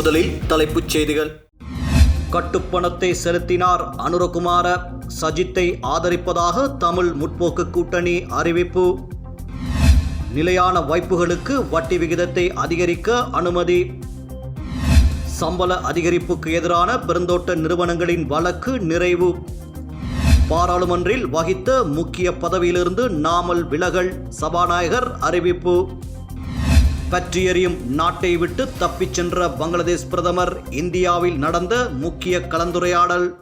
முதலில் தலைப்புச் செய்திகள். கட்டுப்பணத்தை செலுத்தினார் அனுரகுமார. சஜித்தை ஆதரிப்பதாக தமிழ் முற்போக்கு கூட்டணி அறிவிப்பு. நிலையான வாய்ப்புகளுக்கு வட்டி விகிதத்தை அதிகரிக்க அனுமதி. சம்பள அதிகரிப்புக்கு எதிரான பெருந்தோட்ட நிறுவனங்களின் வழக்கு நிறைவு. பாராளுமன்றில் வகித்த முக்கிய பதவியிலிருந்து நாமல் விலகல் சபாநாயகர் அறிவிப்பு. பற்றி எறியும் நாட்டை விட்டு தப்பிச் சென்ற பங்களாதேஷ் பிரதமர் இந்தியாவில் நடந்த முக்கிய கலந்துரையாடல்.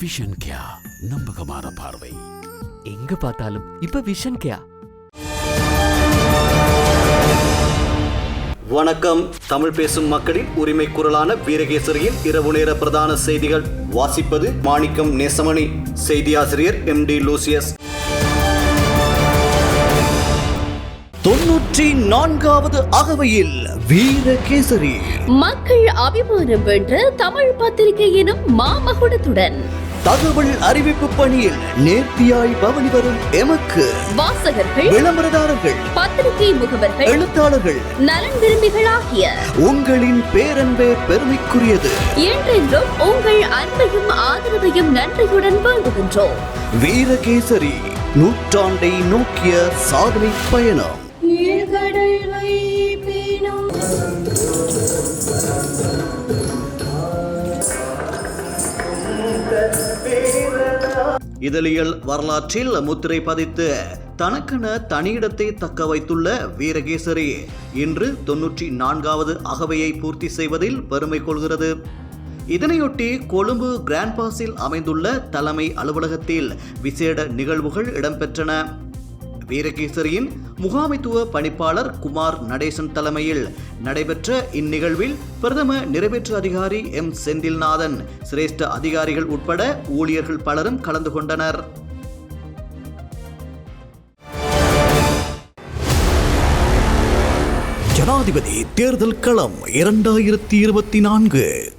விஷன் கியா நம்பகமான பார்வை. எங்க பார்த்தாலும் இப்ப விஷன் கேயா வணக்கம். தமிழ் பேசும் மக்களின் உரிமை குரலான வீரகேசரியின் இரவு நேர பிரதான செய்திகள். வாசிப்பது மாணிக்கம் நேசமணி. செய்தியாசிரியர் எம் டி லூசியஸ். தொன்னூற்றி நான்காவது அகவையில் வீரகேசரி. மக்கள் அபிமானம் வென்ற தமிழ் பத்திரிகை எனும் மாமகுடத்துடன். தகவல் அறிவிப்பு பணியில் நேர்த்தியாய் பவனி வரும் எமக்கு. வாசகர்கள் விளம்பரதாரர்கள் பத்திரிகை முகவர்கள் எழுத்தாளர்கள். நலன் விரும்பிகளாகிய உங்களின் பேரன்பே பெருமைக்குரியது. என்றென்றும் உங்கள் அன்பையும் ஆதரவையும் நன்றியுடன் வேண்டுகின்றோம் வீரகேசரி நூற்றாண்டை நோக்கிய சாதனை பயணம். இதழியல் வரலாற்றில் முத்திரை பதித்து தனக்கென தனியிடத்தை தக்க வைத்துள்ள வீரகேசரி இன்று தொன்னூற்றி நான்காவது அகவையை பூர்த்தி செய்வதில் பெருமை கொள்கிறது. இதனையொட்டி கொழும்பு கிராண்ட் பாஸில் அமைந்துள்ள தலைமை அலுவலகத்தில் விசேட நிகழ்வுகள் இடம்பெற்றன. வீரகேசரியின் முகாமைத்துவ பணிப்பாளர் குமார் நடேசன் தலைமையில் நடைபெற்ற இந்நிகழ்வில் பிரதம நிறைவேற்று அதிகாரி எம். செந்தில்நாதன் சிரேஷ்ட அதிகாரிகள் உட்பட ஊழியர்கள் பலரும் கலந்து கொண்டனர். ஜனாதிபதி தேர்தல் களம் இரண்டாயிரத்தி இருபத்தி நான்கு.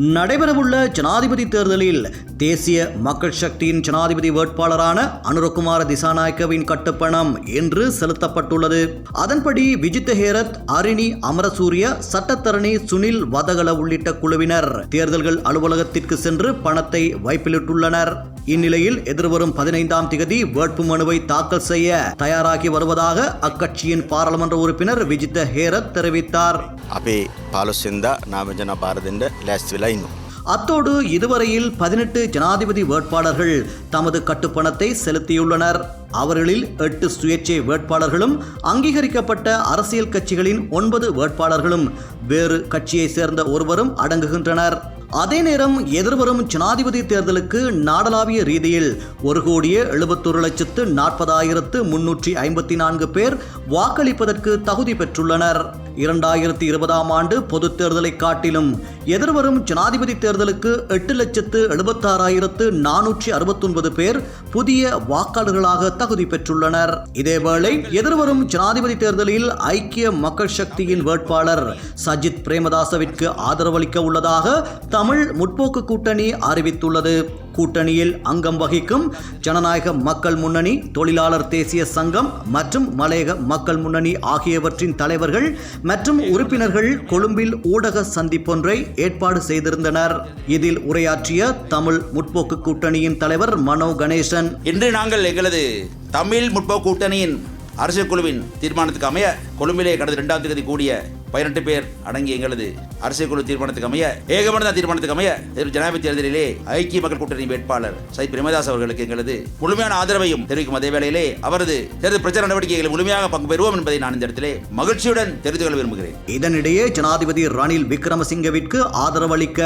நடைபெறவுள்ள ஜனாதிபதி தேர்தலில் தேசிய மக்கள் சக்தியின் ஜனாதிபதி வேட்பாளரான அனுரகுமார திசாநாயக்கவின் கட்டுப்பணம் என்று செலுத்தப்பட்டுள்ளது. அதன்படி விஜித் ஹேரத் அரிணி அமரசூரிய சட்டத்தரணி சுனில் வதகல உள்ளிட்ட குழுவினர் தேர்தல்கள் அலுவலகத்திற்கு சென்று பணத்தை வைப்பிலிட்டுள்ளனர். இந்நிலையில் எதிர்வரும் பதினைந்தாம் திகதி வேட்பு மனுவை தாக்கல் செய்ய தயாராகி வருவதாக அக்கட்சியின் பாராளுமன்ற உறுப்பினர் விஜித் ஹேரத் தெரிவித்தார். அப்பே பாலுசிந்தா நாம ஜன பாரதிண்ட லாஸ்ட் அடையும் அத்தோடு இதுவரையில் பதினெட்டு ஜனாதிபதி வேட்பாளர்கள் தமது கட்டுப்பணத்தை செலுத்தியுள்ளனர். அவர்களில் எட்டு சுயேட்சை வேட்பாளர்களும் அங்கீகரிக்கப்பட்ட அரசியல் கட்சிகளின் ஒன்பது வேட்பாளர்களும் வேறு கட்சியை சேர்ந்த ஒருவரும் அடங்குகின்றனர். அதே நேரம் எதிர்வரும் ஜனாதிபதி தேர்தலுக்கு நாடளாவிய ரீதியில் ஒரு கோடியே எழுபத்தொரு லட்சத்து நாற்பதாயிரத்து முன்னூற்றி ஐம்பத்தி நான்கு பேர் வாக்களிப்பதற்கு தகுதி பெற்றுள்ளனர். இரண்டாயிரத்தி இருபதாம் ஆண்டு பொதுத் தேர்தலை காட்டிலும் எதிர்வரும் ஜனாதிபதி தேர்தலுக்கு எட்டு லட்சத்து எழுபத்தாறாயிரத்து நானூற்றி அறுபத்தொன்பது பேர் புதிய வாக்காளர்களாக தகுதி பெற்றுள்ளனர். இதேவேளை எதிர்வரும் ஜனாதிபதி தேர்தலில் ஐக்கிய மக்கள் சக்தியின் வேட்பாளர் சஜித் பிரேமதாசவிற்கு ஆதரவளிக்க உள்ளதாக தமிழ் முற்போக்கு கூட்டணி அறிவித்துள்ளது. கூட்டணியில் அங்கம் வகிக்கும் ஜனநாயக மக்கள் முன்னணி தொழிலாளர் தேசிய சங்கம் மற்றும் மலையக மக்கள் முன்னணி ஆகியவற்றின் தலைவர்கள் மற்றும் உறுப்பினர்கள் கொழும்பில் ஊடக சந்திப்பொன்றை ஏற்பாடு செய்திருந்தனர். இதில் உரையாற்றிய தமிழ் முற்போக்கு கூட்டணியின் தலைவர் மனோ கணேசன் இன்று நாங்கள் எங்களது தமிழ் முற்போக்கு கூட்டணியின் அரசியல் குழுவின் தீர்மானத்துக்கு அமைய கொழும்பிலே கடந்த இரண்டாம் தேதி கூடிய பதினெட்டு பேர் அடங்கிய எங்களது அரசியல் குழு தீர்மானத்துக்கு அமைய ஏகமனத தீர்மானத்துக்கு அமைய எதிர்வரும் ஜனாதிபதி தேர்தலிலே ஐக்கிய மக்கள் கூட்டணி வேட்பாளர் சை பிரேமதாஸ் அவர்களுக்கு எங்களது முழுமையான ஆதரவையும் தெரிவிக்கும் அதே வேளையிலே அவரது தேர்தல் பிரச்சார நடவடிக்கைகளில் முழுமையாக பங்கு பெறுவோம் என்பதை நான் இந்த இடத்திலே மகிழ்ச்சியுடன் தெரிந்து கொள்ள விரும்புகிறேன். இதனிடையே ஜனாதிபதி ரணில் விக்ரமசிங்கவிற்கு ஆதரவளிக்க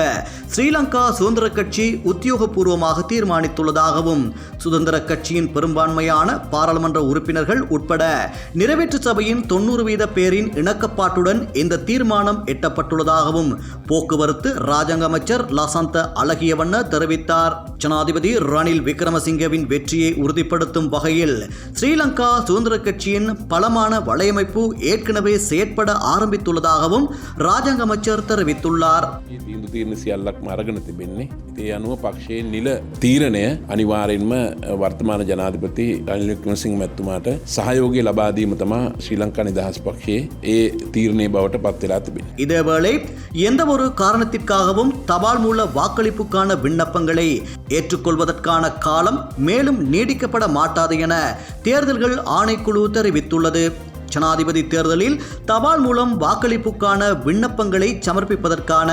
ஸ்ரீலங்கா சுதந்திர கட்சி உத்தியோகபூர்வமாக தீர்மானித்துள்ளதாகவும் சுதந்திர கட்சியின் பெரும்பான்மையான பாராளுமன்ற உறுப்பினர்கள் உட்பட நிறைவேற்று சபையின் தொண்ணூறு வீத பேரின் இணக்கப்பாட்டுடன் இந்த தீர்மானம் எட்டப்பட்டுள்ளதாக எட்டப்பட்டுள்ளதாகவும் போக்குவரத்து ராஜாங்க அமைச்சர் லசந்த அழகியவண்ண தெரிவித்தார் ஜனாதிபதி ரணில் விக்ரமசிங்கவின் வெற்றியை உறுதிப்படுத்தும் வகையில் ஸ்ரீலங்கா சுதந்திர கட்சியின் பலமான வலையமைப்பு ஏற்கனவே செயற்பட ஆரம்பித்துள்ளதாகவும் ராஜாங்க அமைச்சர் தெரிவித்துள்ளார் ඒ තීන්දු තීරණ සියල්ලක්ම අරගෙන තිබෙන්නේ. ඒ අනුව පක්ෂයේ නිල තීරණය අනිවාරයෙන්ම වර්තමාන ජනාධිපති රනිල් වික්‍රමසිංහ මැතිතුමාට සහයෝගය ලබා දීම තමා ශ්‍රී ලංකා නිදහස් පක්ෂයේ ඒ තීරණය බව බවට පත්වෙලා තිබෙන. இதேவேளை எந்த ஒரு காரணத்திற்காகவும் தபால் மூல வாக்களிப்புக்கான விண்ணப்பங்களை ஏற்றுக்கொள்வதற்கான காலம் மேலும் நீடிக்கப்பட மாட்டாது என தேர்தல்கள் ஆணைக்குழு தெரிவித்துள்ளது. ஜனாதிபதி தேர்தலில் தபால் மூலம் வாக்களிப்புக்கான விண்ணப்பங்களை சமர்ப்பிப்பதற்கான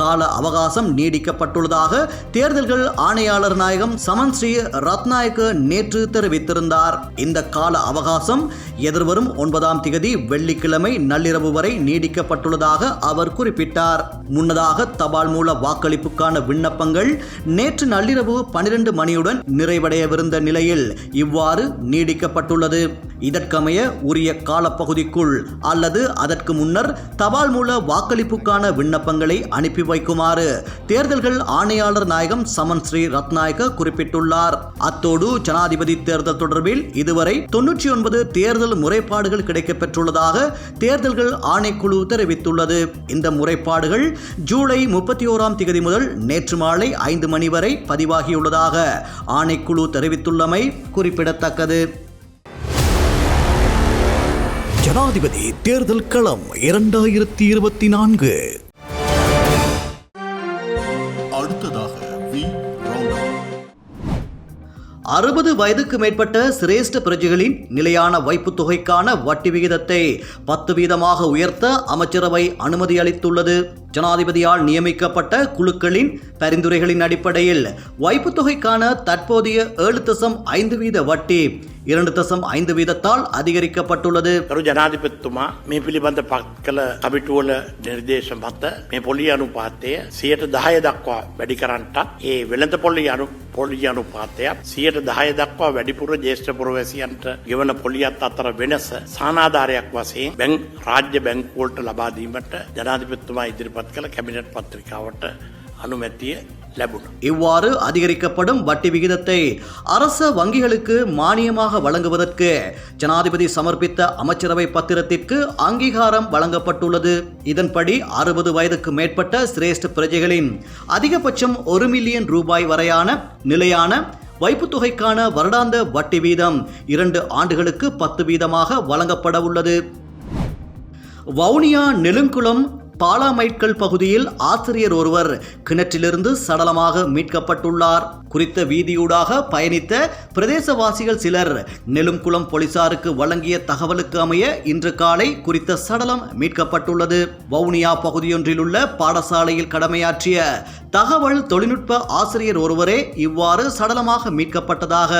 கால அவகாசம் நீடிக்கப்பட்டுள்ளதாக தேர்தல்கள் ஆணையாளர் நாயகம் சமன் ஸ்ரீ ரத்நாயக்கு நேற்று தெரிவித்திருந்தார். இந்த கால அவகாசம் எதிர்வரும் ஒன்பதாம் திகதி வெள்ளிக்கிழமை நள்ளிரவு வரை நீடிக்கப்பட்டுள்ளதாக அவர் குறிப்பிட்டார். முன்னதாக தபால் மூல வாக்களிப்புக்கான விண்ணப்பங்கள் நேற்று நள்ளிரவு பனிரெண்டு மணியுடன் நிறைவடையவிருந்த நிலையில் இவ்வாறு நீடிக்கப்பட்டுள்ளது. இதற்கமைய உரிய காலப்பகுதிக்குள் அல்லது அதற்கு முன்னர் தபால் மூல வாக்களிப்புக்கான விண்ணப்பங்களை அனுப்பி வைக்குமாறு தேர்தல்கள் ஆணையாளர் நாயகம் சமன் ஸ்ரீ ரத்நாயக குறிப்பிட்டுள்ளார். அத்தோடு ஜனாதிபதி தேர்தல் தொடர்பில் இதுவரை தொன்னூற்றி ஒன்பது தேர்தல் முறைப்பாடுகள் கிடைக்கப்பெற்றுள்ளதாக தேர்தல்கள் ஆணைக்குழு தெரிவித்துள்ளது. இந்த முறைப்பாடுகள் ஜூலை முப்பத்தி ஓராம் திகதி முதல் நேற்று மாலை ஐந்து மணி வரை பதிவாகியுள்ளதாக ஆணைக்குழு தெரிவித்துள்ளமை குறிப்பிடத்தக்கது. ஜனாதிபதி தேர்தல் களம் இரண்டாயிரத்தி இருபத்தி நான்கு. அறுபது வயதுக்கு மேற்பட்ட சிரேஷ்ட பிரஜைகளின் நிலையான வைப்புத் தொகைக்கான வட்டி விகிதத்தை பத்து வீதமாக உயர்த்த அமைச்சரவை அனுமதி அளித்துள்ளது ஜனாதிபதியால் நியமிக்கப்பட்ட குழுக்களின் பரிந்துரைகளின் அடிப்படையில் வைப்புத் தொகைக்கான தற்போதைய ஏழு தசம் ஐந்து வீத வட்டி இரண்டு தசம் ஐந்து வீதத்தால் அதிகரிக்கப்பட்டுள்ளது කරු ජනාධිපත්තුමා මේ පිළිබඳ පත් කළ කමිටුවල නිර්දේශ මත මේ පොලි අනුපාතය සියයට දහය දක්වා වැඩි කරන්නටත් ඒ වෙළඳ පොලි අනු පොලි අනුපාතයක් සියයට දහය දක්වා වැඩිපුර ජේෂ්ඨ පුරවැසියන්ට ගෙවන පොලියත් අතර වෙනස සානාධාරයක් වශයෙන් බැං රාජ්‍ය බැංකුවලට ලබාදීමට ජනාධිපත්තුමා ඉදිරිපත් කළ කැමිනට් පත්‍රිකාවට අනුමැතිය லெபுட் இவ்வாறு அதிகரிக்கப்படும் வட்டி விகிதத்தை அரச வங்கிகளுக்கு மானியமாக வழங்குவதற்கு ஜனாதிபதி சமர்ப்பித்த அமைச்சரவை பத்திரத்திற்கு அங்கீகாரம் வழங்கப்பட்டுள்ளது. இதன்படி அறுபது வயதுக்கு மேற்பட்ட சிரேஷ்ட பிரஜைகளின் அதிகபட்சம் ஒரு மில்லியன் ரூபாய் வரையான நிலையான வைப்பு தொகைக்கான வருடாந்த வட்டி வீதம் இரண்டு ஆண்டுகளுக்கு பத்து வீதமாக வழங்கப்பட உள்ளது வவுனியா நெலுங்குளம் பாலாமைட்கள் பகுதியில் ஆசிரியர் ஒருவர் கிணற்றிலிருந்து சடலமாக மீட்கப்பட்டுள்ளார். குறித்த வீதியூடாக பயணித்த பிரதேசவாசிகள் சிலர் நெலும்குளம் போலீசாருக்கு வழங்கிய தகவலுக்கு அமைய இன்று காலை குறித்த சடலம் மீட்கப்பட்டுள்ளது. வவுனியா பகுதியொன்றில் உள்ள பாடசாலையில் கடமையாற்றிய தகவல் தொழில்நுட்ப ஆசிரியர் ஒருவரே இவ்வாறு சடலமாக மீட்கப்பட்டதாக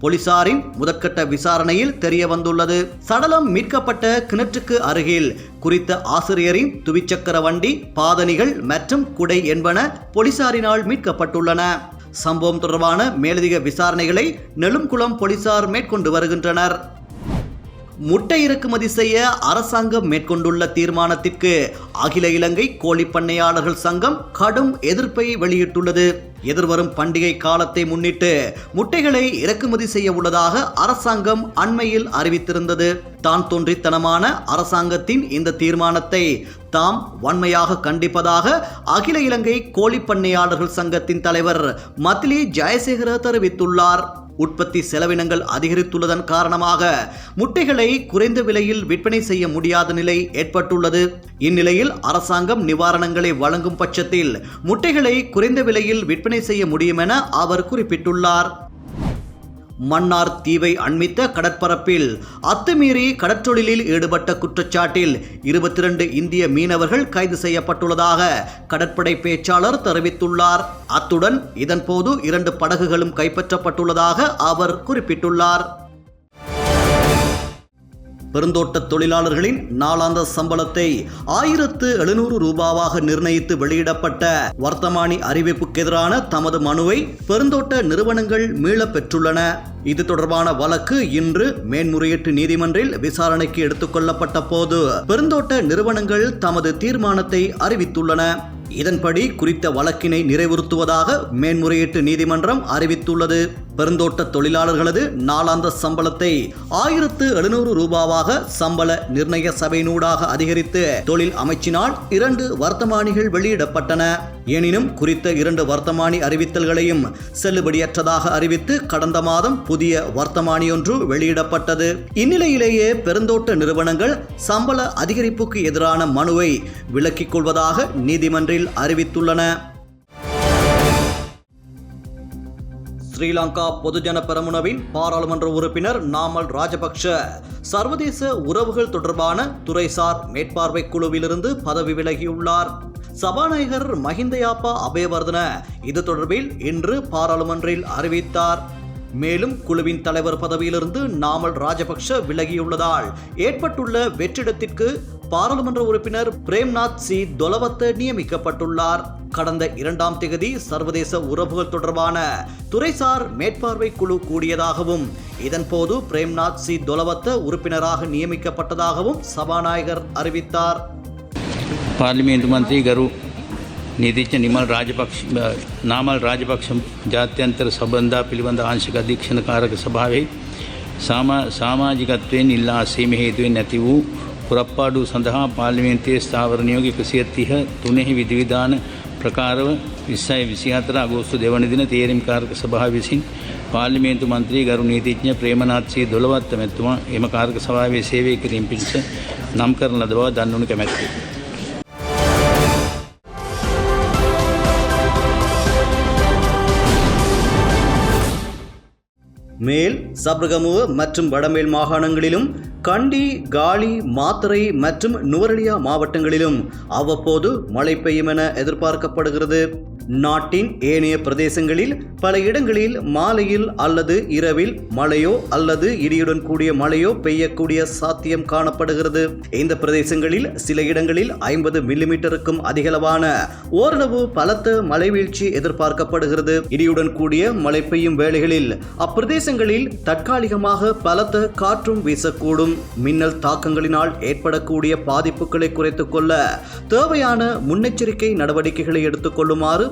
போலீசாரின் முதற்கட்ட விசாரணையில் தெரிய வந்துள்ளது சடலம் மீட்கப்பட்ட கிணற்றுக்கு அருகில் குறித்த ஆசிரியரின் துவிச்சக்கர வண்டி பாதணிகள் மற்றும் குடை என்பன போலீசாரினால் மீட்கப்பட்டுள்ளன. சம்பவம் தொடர்பான மேலதிக விசாரணைகளை நெலும்குளம் போலீசார் மேற்கொண்டு வருகின்றனர். முட்டை இறக்குமதி செய்ய அரசாங்கம் மேற்கொண்டுள்ள தீர்மானத்திற்கு அகில இலங்கை கோழி பண்ணையாளர்கள் சங்கம் கடும் எதிர்ப்பை வெளியிட்டுள்ளது. எதிர்வரும் பண்டிகை காலத்தை முன்னிட்டு முட்டைகளை இறக்குமதி செய்ய உள்ளதாக அரசாங்கம் அண்மையில் அறிவித்திருந்தது. தான் தோன்றித்தனமான அரசாங்கத்தின் இந்த தீர்மானத்தை தாம் வன்மையாக கண்டிப்பதாக அகில இலங்கை கோழி பண்ணையாளர்கள் சங்கத்தின் தலைவர் மத்லி ஜெயசேகர தெரிவித்துள்ளார். உற்பத்தி செலவினங்கள் அதிகரித்துள்ளதன் காரணமாக முட்டைகளை குறைந்த விலையில் விற்பனை செய்ய முடியாத நிலை ஏற்பட்டுள்ளது. இந்நிலையில் அரசாங்கம் நிவாரணங்களை வழங்கும் பட்சத்தில் முட்டைகளை குறைந்த விலையில் விற்பனை செய்ய முடியும் என அவர் குறிப்பிட்டுள்ளார். மன்னார் தீவை அண்மித்த கடற்பரப்பில் அத்துமீறி கடற்றொழிலில் ஈடுபட்ட குற்றச்சாட்டில் இருபத்தி ரெண்டு இந்திய மீனவர்கள் கைது செய்யப்பட்டுள்ளதாக கடற்படை பேச்சாளர் தெரிவித்துள்ளார். அத்துடன் இதன்போது இரண்டு படகுகளும் கைப்பற்றப்பட்டுள்ளதாக அவர் குறிப்பிட்டுள்ளார். பெருந்தோட்ட தொழிலாளர்களின் நாளாந்த சம்பளத்தை ஆயிரத்து எழுநூறு ரூபாவாக நிர்ணயித்து வெளியிடப்பட்ட வர்த்தமானி அறிவிப்புக்கு எதிரான தமது மனுவை பெருந்தோட்ட நிறுவனங்கள் மீளப் பெற்றுள்ளன. இது தொடர்பான வழக்கு இன்று மேன்முறையீட்டு நீதிமன்றில் விசாரணைக்கு எடுத்துக்கொள்ளப்பட்ட போது பெருந்தோட்ட நிறுவனங்கள் தமது தீர்மானத்தை அறிவித்துள்ளன. இதன்படி குறித்த வழக்கினை நிறைவுறுத்துவதாக மேன்முறையீட்டு நீதிமன்றம் அறிவித்துள்ளது. பெருந்தோட்ட தொழிலாளர்களது நாளாந்த சம்பளத்தை ஆயிரத்து எழுநூறு ரூபாவாக சம்பள நிர்ணய சபையினூடாக அதிகரித்து தொழில் அமைச்சினால் இரண்டு வர்த்தமானிகள் வெளியிடப்பட்டன. எனினும் குறித்த இரண்டு வர்த்தமானி அறிவித்தல்களையும் செல்லுபடியற்றதாக அறிவித்து கடந்த மாதம் புதிய வர்த்தமானியொன்று வெளியிடப்பட்டது. இந்நிலையிலேயே பெருந்தோட்ட நிறுவனங்கள் சம்பள அதிகரிப்புக்கு எதிரான மனுவை விலக்கிக் கொள்வதாக நீதிமன்றில் அறிவித்துள்ளன. ஸ்ரீலங்கா பொதுஜன பெரமுனவின் பாராளுமன்ற உறுப்பினர் நாமல் ராஜபக்ஷ சர்வதேச உறவுகள் தொடர்பான துறைசார் மேற்பார்வை குழுவிலிருந்து பதவி விலகியுள்ளார். சபாநாயகர் மஹிந்தயாப்பா அபயவர்தன. இது தொடர்பில் இன்று பாராளுமன்றில் அறிவித்தார். மேலும் குழுவின் தலைவர் பதவியிலிருந்து நாமல் ராஜபக்ஷ விலகியுள்ளதால் ஏற்பட்டுள்ள வெற்றிடத்திற்கு பாராளுமன்ற உறுப்பினர் பிரேம்நாத் சி. தொலவத்த நியமிக்கப்பட்டுள்ளார். கடந்த இரண்டாம் திகதி சர்வதேச உறவுகள் தொடர்பான துறைசார் மேற்பார்வை குழு கூடியதாகவும் இதன்போது பிரேம்நாத் சி. தொலவத்த உறுப்பினராக நியமிக்கப்பட்டதாகவும் சபாநாயகர் அறிவித்தார். පාර්ලිමේන්තු මන්ත්‍රී ගරු නීතිච්ච නිමල් රාජපක්ෂ නාමල් රාජපක්ෂ ජාත්‍යන්තර සබන්ධා පිළිබඳ ආංශික අධීක්ෂණ කාරක සභාවේ සාමා සාමාජිකත්වයෙන් ඉල්ලා අසීම හේතුවෙන් නැති වූ පුරප්පාඩු සඳහා පාර්ලිමේන්තයේ ස්ථාවර නියෝග එකසිය තිහ තුනෙහි විධවිධාන ප්‍රකාරව විස්සයි විසිහතර අගෝස්තු දෙවන දින තේරීම් කාරක සභාව විසින් පාර්ලිමේන්තු මන්ත්‍රී ගරු නීතිඥ ප්‍රේමනාත්සේ දොළවත්ත මැත්තුමා එම කාරක සභාවේ සේවය කිරීම පිණිස மேல் சப்ரகமுவ மற்றும் வடமேல் மாகாணங்களிலும் கண்டி காலி மாத்தரை மற்றும் நுவரலியா மாவட்டங்களிலும் அவ்வப்போது மழை பெய்யும் என எதிர்பார்க்கப்படுகிறது. நாட்டின் ஏனைய பிரதேசங்களில் பல இடங்களில் மாலையில் அல்லது இரவில் மழையோ அல்லது இடியுடன் கூடிய மழையோ பெய்யக்கூடிய சாத்தியம் காணப்படுகிறது. இந்த பிரதேசங்களில் சில இடங்களில் ஐம்பது மில்லிமீட்டருக்கும் அதிகளவான ஓரளவு பலத்த மழை வீழ்ச்சி எதிர்பார்க்கப்படுகிறது. இடியுடன் கூடிய மழை பெய்யும் வேளைகளில் அப்பிரதேசங்களில் தற்காலிகமாக பலத்த காற்றும் வீசக்கூடும். மின்னல் தாக்கங்களினால் ஏற்படக்கூடிய பாதிப்புகளை குறைத்துக் கொள்ள தேவையான முன்னெச்சரிக்கை நடவடிக்கைகளை எடுத்துக்கொள்ளுமாறு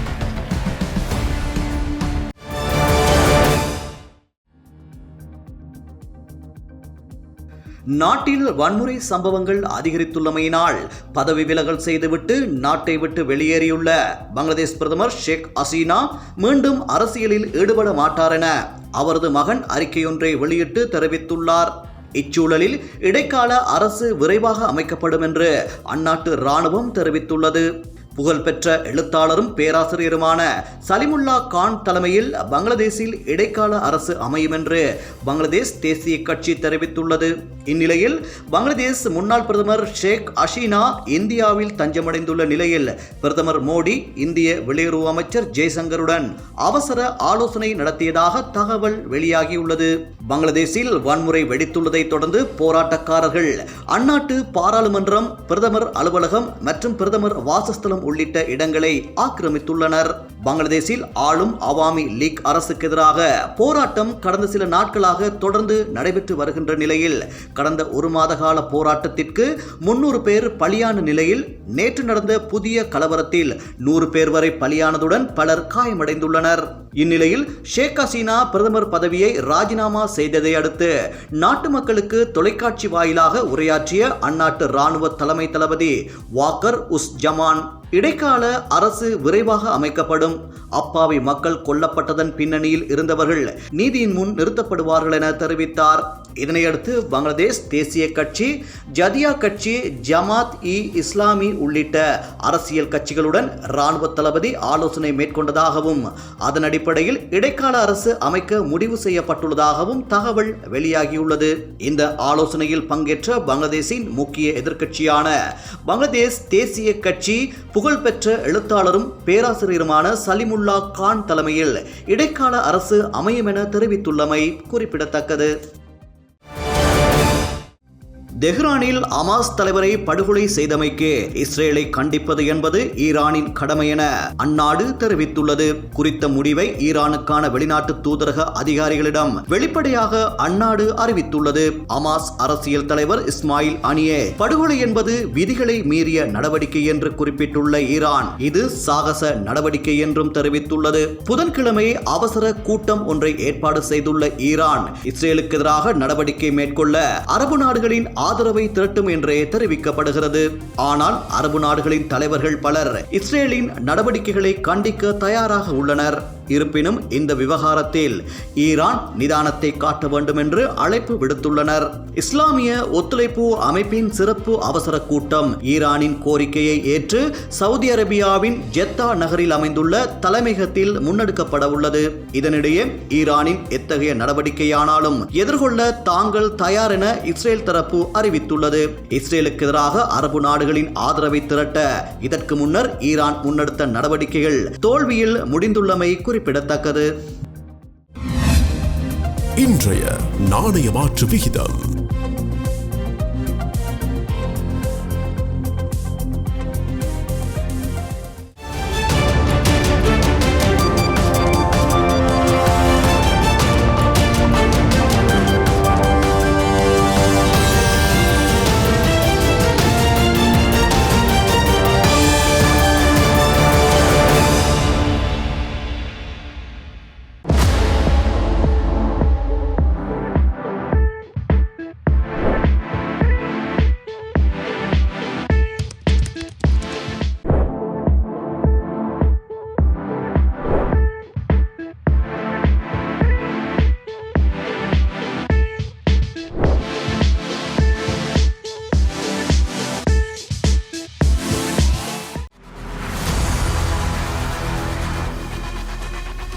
நாட்டில் வன்முறை சம்பவங்கள் அதிகரித்துள்ளமையினால் பதவி விலகல் செய்துவிட்டு நாட்டை விட்டு வெளியேறியுள்ள பங்களாதேஷ் பிரதமர் ஷேக் ஹசீனா மீண்டும் அரசியலில் ஈடுபட மாட்டார் என அவரது மகன் அறிக்கையொன்றை வெளியிட்டு தெரிவித்துள்ளார். இச்சூழலில் இடைக்கால அரசு விரைவாக அமைக்கப்படும் என்று அந்நாட்டு இராணுவம் தெரிவித்துள்ளது. புகழ்பெற்ற எழுத்தாளரும் பேராசிரியருமான சலிமுல்லா கான் தலைமையில் பங்களாதேஷில் இடைக்கால அரசு அமையும் என்று பங்களாதேஷ் தேசிய கட்சி தெரிவித்துள்ளது. இந்நிலையில் பங்களாதேஷ் முன்னாள் பிரதமர் ஷேக் அஷீனா இந்தியாவில் தஞ்சமடைந்துள்ள நிலையில் பிரதமர் மோடி இந்திய வெளியுறவு அமைச்சர் ஜெய்சங்கருடன் அவசர ஆலோசனை நடத்தியதாக தகவல் வெளியாகியுள்ளது. பங்களாதேஷில் வன்முறை வெடித்துள்ளதை தொடர்ந்து போராட்டக்காரர்கள் அந்நாட்டு பாராளுமன்றம் பிரதமர் அலுவலகம் மற்றும் பிரதமர் வாசஸ்தலம் உள்ளிட்ட இடங்களை ஆக்கிரமித்துள்ளனர். பங்களாதேஷில் ஆளும் அவாமி லீக் அரசுக்கு எதிராக போராட்டம் கடந்த சில நாட்களாக தொடர்ந்து நடைபெற்று வருகின்ற நிலையில் கடந்த ஒரு மாத கால போராட்டத்திற்கு முன்னூறு பேர் பலியான நிலையில் நேற்று நடந்த புதிய கலவரத்தில் நூறு பேர் வரை பலியானதுடன் பலர் காயமடைந்துள்ளனர். இந்நிலையில் ஷேக் ஹசீனா பிரதமர் பதவியை ராஜினாமா செய்ததை அடுத்து நாட்டு மக்களுக்கு தொலைக்காட்சி வாயிலாக உரையாற்றிய அந்நாட்டு ராணுவ தலைமை தளபதி வாக்கர் உஸ் ஜமான். இடைக்கால அரசு விரைவாக அமைக்கப்படும். அப்பாவி மக்கள் கொல்லப்பட்டதன் பின்னணியில் இருந்தவர்கள் நீதியின் முன் நிறுத்தப்படுவார்கள் என தெரிவித்தார். இதனையடுத்து பங்களாதேஷ் தேசிய கட்சி ஜதியா கட்சி ஜமாத் இ இஸ்லாமி உள்ளிட்ட அரசியல் கட்சிகளுடன் இராணுவ தளபதி ஆலோசனை மேற்கொண்டதாகவும் அதன் அடிப்படையில் இடைக்கால அரசு அமைக்க முடிவு செய்யப்பட்டுள்ளதாகவும் தகவல் வெளியாகியுள்ளது. இந்த ஆலோசனையில் பங்கேற்ற பங்களாதேஷின் முக்கிய எதிர்க்கட்சியான பங்களாதேஷ் தேசிய கட்சி புகழ்பெற்ற எழுத்தாளரும் பேராசிரியருமான சலிமுல்லா கான் தலைமையில் இடைக்கால அரசு அமையும் என தெரிவித்துள்ளமை குறிப்பிடத்தக்கது. தெஹ்ரானில் அமாஸ் தலைவரை படுகொலை செய்தமைக்கு இஸ்ரேலை கண்டிப்பது என்பது ஈரானின் கடமை என அந்நாடு தெரிவித்துள்ளது. குறித்த முடிவை ஈரானுக்கான வெளிநாட்டு தூதரக அதிகாரிகளிடம் வெளிப்படையாக அந்நாடு அறிவித்துள்ளது. அமாஸ் அரசியல் தலைவர் இஸ்மாயில் அனியே படுகொலை என்பது விதிகளை மீறிய நடவடிக்கை என்று குறிப்பிட்டுள்ள ஈரான் இது சாகச நடவடிக்கை என்றும் தெரிவித்துள்ளது. புதன்கிழமை அவசர கூட்டம் ஒன்றை ஏற்பாடு செய்துள்ள ஈரான் இஸ்ரேலுக்கு எதிராக நடவடிக்கை மேற்கொள்ள அரபு நாடுகளின் ஆதரவை திரட்டும் என்றே தெரிவிக்கப்படுகிறது. ஆனால் அரபு நாடுகளின் தலைவர்கள் பலர் இஸ்ரேலின் நடவடிக்கைகளை கண்டிக்க தயாராக உள்ளனர். இருப்பினும் இந்த விவகாரத்தில் ஈரான் நிதானத்தை காட்ட வேண்டும் என்று அழைப்பு விடுத்துள்ளனர். இஸ்லாமிய ஒத்துழைப்பு அமைப்பின் சிறப்பு அவசர கூட்டம் ஈரானின் கோரிக்கையை ஏற்று சவுதி அரேபியாவின் ஜெத்தா நகரில் அமைந்துள்ள தலைமையகத்தில் முன்னெடுக்கப்பட உள்ளது. இதனிடையே ஈரானின் எத்தகைய நடவடிக்கையானாலும் எதிர்கொள்ள தாங்கள் தயார் என இஸ்ரேல் தரப்பு அறிவித்துள்ளது. இஸ்ரேலுக்கு எதிராக அரபு நாடுகளின் ஆதரவை திரட்ட இதற்கு முன்னர் ஈரான் முன்னெடுத்த நடவடிக்கைகள் தோல்வியில் முடிந்துள்ளமை குறிப்பிடத்தக்கது. இன்றைய நாணய மாற்று விகிதம்.